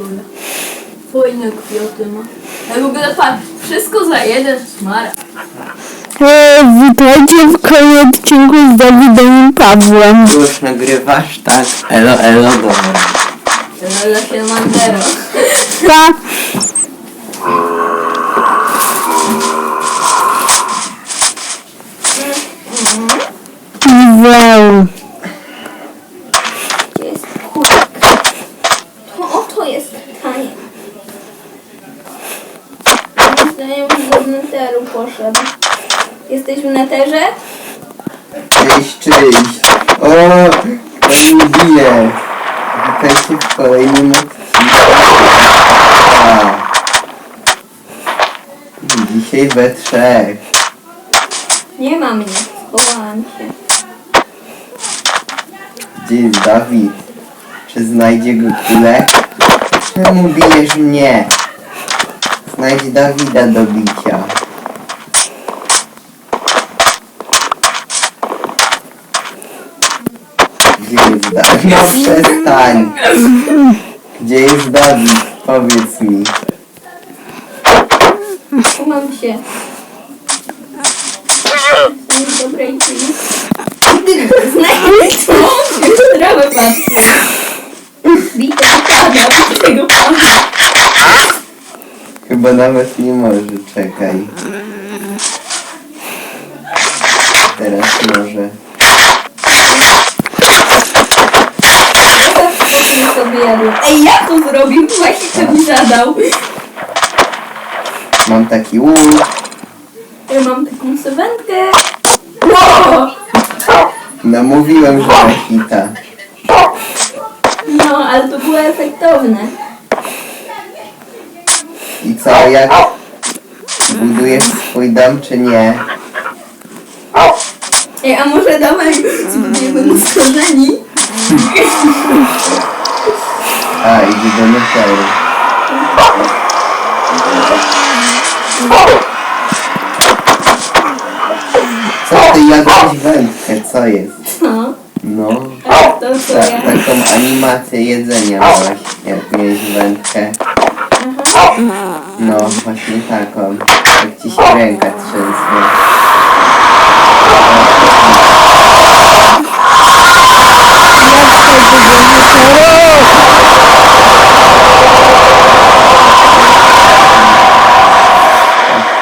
ogóle. Fajne kwiaty ma. Ja w ogóle pan, wszystko za jeden smar. E, witajcie w kolejnym odcinku z Dawidem i Pawłem. Już nagrywasz? Tak. Elo, elo, dobra. Lele się Mandero. Pa! Wow. Gdzie jest kurek? To oto jest tanie. Moim zdaniem do neteru poszedł. Jesteś w neterze? Cześć, cześć. O, to mi bije. Witajcie w kolejnym odcinku. Dzisiaj we trzech. Nie ma mnie. Schowałam się. Gdzie jest Dawid? Czy znajdzie go kulę? Czemu bijesz mnie? Znajdź Dawida do bicia. Gdzie jest Dawid? No przestań. Gdzie jest Dawid? Powiedz mi. Chowam się. Dobrej chwili. Znajdę tą trawę patrzę. Bite pada, tego pana. Chyba nawet nie może, czekaj. Teraz może. Teraz sobie jadłem. Zrobił? Właśnie to mi zadał. Mam taki łuk. Ja mam taką sewentkę. Wow! No mówiłem, że ma hita. No, ale to było efektowne. I co, jak budujesz swój dom, czy nie? Ej, a może dawaj zbudujemy mu z korzeni? A, idzie do neteru. Co ty jadłeś wędkę? Co jest? No, No, to co ta, ja? taką animację jedzenia miałeś, jak miałeś wędkę. No, właśnie taką. Jak ci się ręka trzęsła.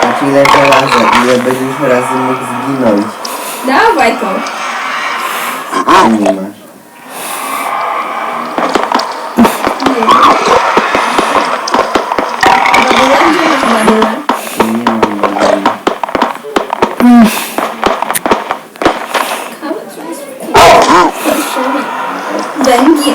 Patrz ile żelaza, ile będziesz razy mógł zginąć. Dawaj to. Ty nie masz. Nie. Mam spróbuję. Węgiel.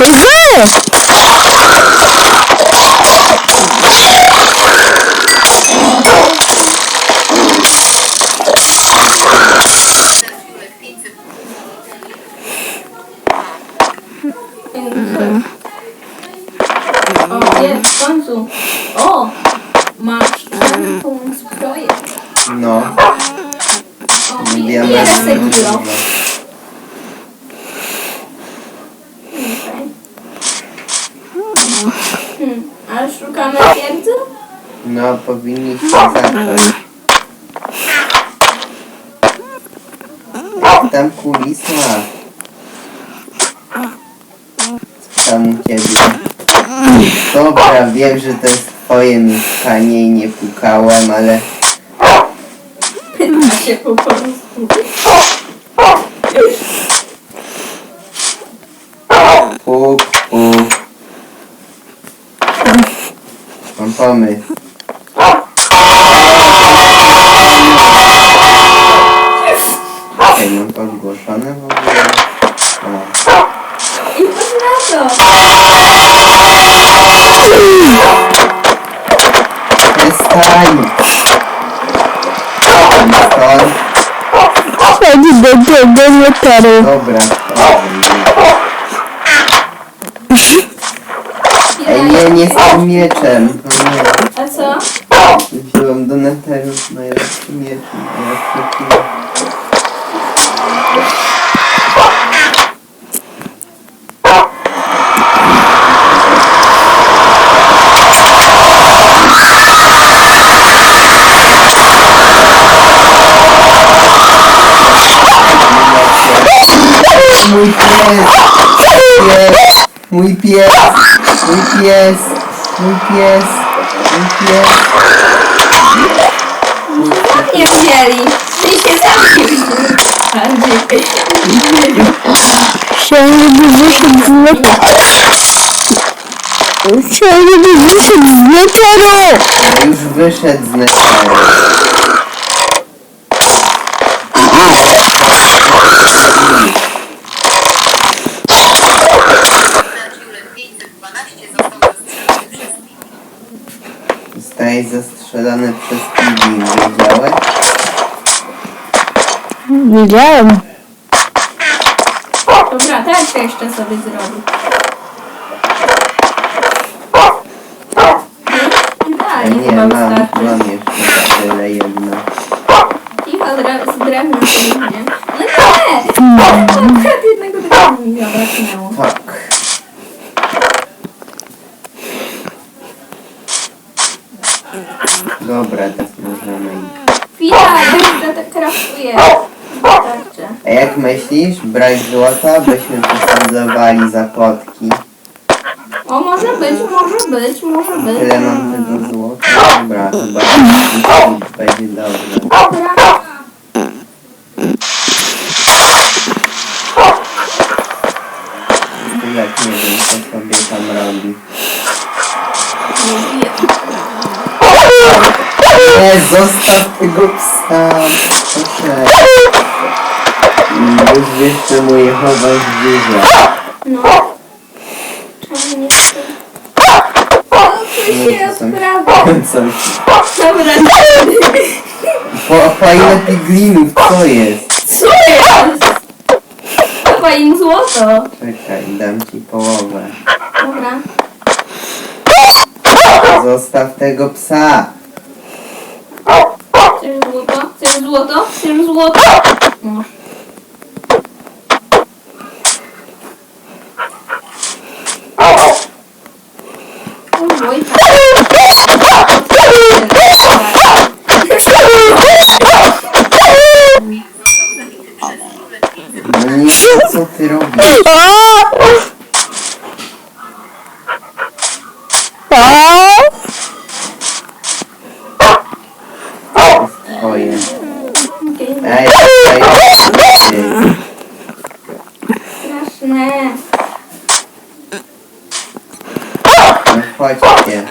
Gdzie? O, jest, w końcu. O! Masz tą zbroję. No, O, i i diament. resekiro. Okej. Hmm, ale szukamy twierdzy? No, powinniśmy zacząć. Jak tam kulis ma? Co tam u ciebie? Dobra, wiem, że to jest twoje mieszkanie i nie pukałem, ale Pyta się po prostu. puk. Pomysł. Okej, mam to zgłoszone w ogóle. I patrz na to. Przestań! Stąd. Chodź do tego neteru. Dobra, dobra. nie, nie z tym mieczem. A co? Wziąłem do neteru najlepszy miecz. Mój pies! Pies! Mój pies! Mój pies! Mój pies! Mój pies! Nie wzięli. I się zabił. Bardziej. Chciałem, żeby wyszedł z neteru. Chciałem, żeby wyszedł z neteru. Już wyszedł z neteru. Zostaje zastrzelany przez Kiwi, wiedziałeś? Wiedziałem. Dobra, tak to jeszcze sobie zrobię. A Idealnie nie, chyba mam, wystarczy. mam jeszcze tyle jedno. Cicho, dre- z drewna sobie nie. No nie! Akurat jednego drewna mi zabraknęło. Tak. Dobra, teraz możemy iść. Chwila, ja jeszcze tak kraftuję. Wystarczy. A jak myślisz, brać złota, byśmy posadzowali za potki? O, może być, może być, może być. Tyle mam tego złota. Dobra, chyba będzie dobrze. Dobra. Tyle nie wiem, co sobie tam robi. Nie, zostaw tego psa. Proszę. Już wiesz, czemu je chowasz w biurze. No. Czemu nie chcę? O, tu się odprawia. Coś. Dobra, Po, po ile piglinów, co jest? co jest? Chyba im złoto. Czekaj, dam ci połowę. Dobra. Zostaw tego psa. Chcesz złoto? Chcesz złoto? Chcesz złoto? No. Oj, No nie, co ty robisz? O! O! Twoje. Okej, Ej, ej, ej. straszne. No chodźcie.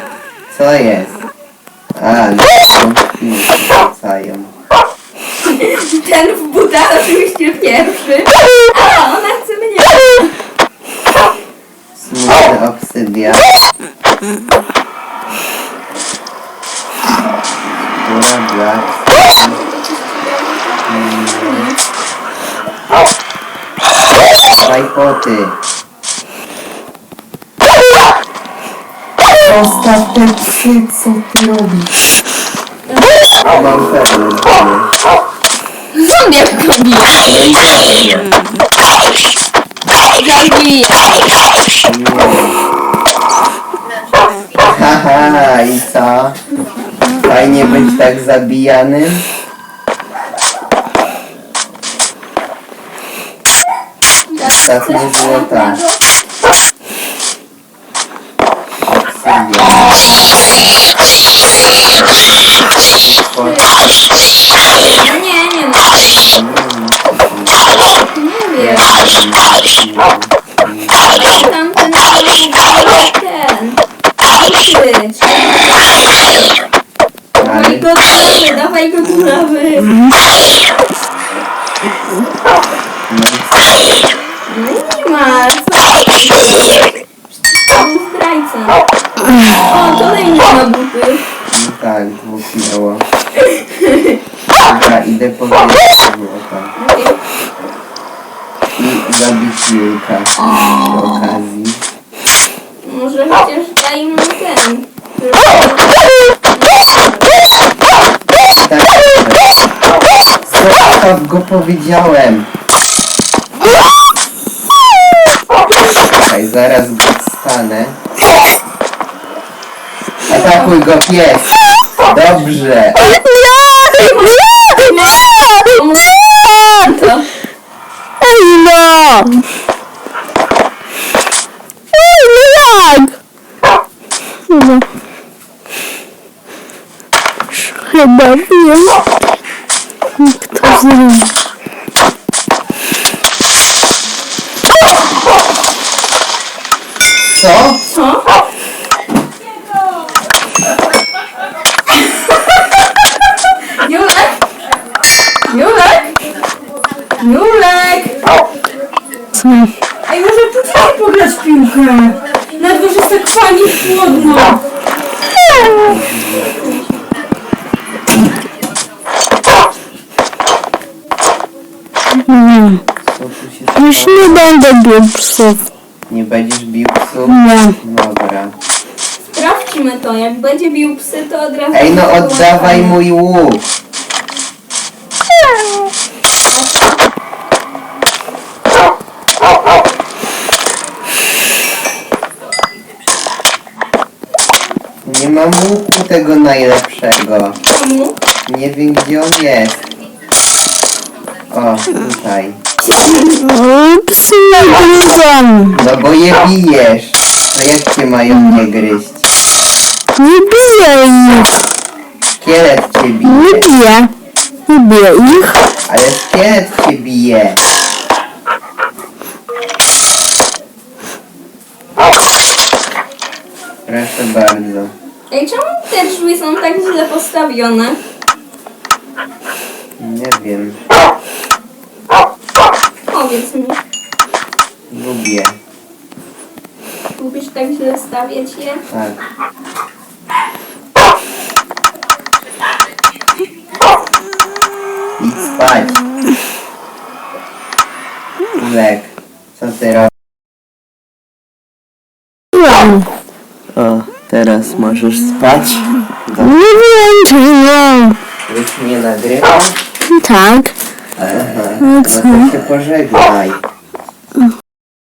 Co jest? A, no rzucają. Ten w butach oczywiście pierwszy. A, ona chce Skóra black. Dawaj poty. Zostaw te psy, co ty robisz? Mam pewne Zombiak go bije. Zabij. Haha, i co? Fajnie być tak zabijanym? Ostatnie złota. No nie, nie ma. Nie wiem. Tamten znowu ten. Ty. Dawaj go lawy, dawaj go lawy. No i nie ma. Co? To był zdrajca. O, kolejny ma buty. no tak, miało. Dobra, idę po złota. I zabić Julka przy okazji. Może chociaż daj mu ten. Zostaw go powiedziałem. Czekaj, zaraz go stanę. Atakuj go pies. Dobrze. To. Ej no! Ej no jak? Chyba... Wiem. Kto zrobił? Co? Co? Julek? Julek? Julek? Co? Ej, może pójdziemy pograć w piłkę? Na dworze jest tak fajnie chłodno. Nie. Co tu się Już nie będę bił psów. Nie będziesz bił psów? Nie. Dobra. Sprawdźmy to, jak będzie bił psy, to od razu... Ej, no oddawaj mój łuk. Nie mam łuku tego najlepszego. Czemu? Nie wiem gdzie on jest. O, tutaj. Mnie gryzą. No bo je bijesz. A jak cię mają nie gryźć? Nie biję ich. Szkielet cię Nie bije. biję. Nie biję ich. Ale szkielet cię bije. Proszę bardzo. Ej, czemu te drzwi są tak źle postawione? Nie wiem. Powiedz mi. Lubię. Lubisz tak źle stawiać je? Tak. Idź spać. Lek. Co ty robisz? O, teraz możesz spać. Nie wiem, czy nie. Już nie nagrywam? Tak. Ага, ну, ну, Оце. ще пожег.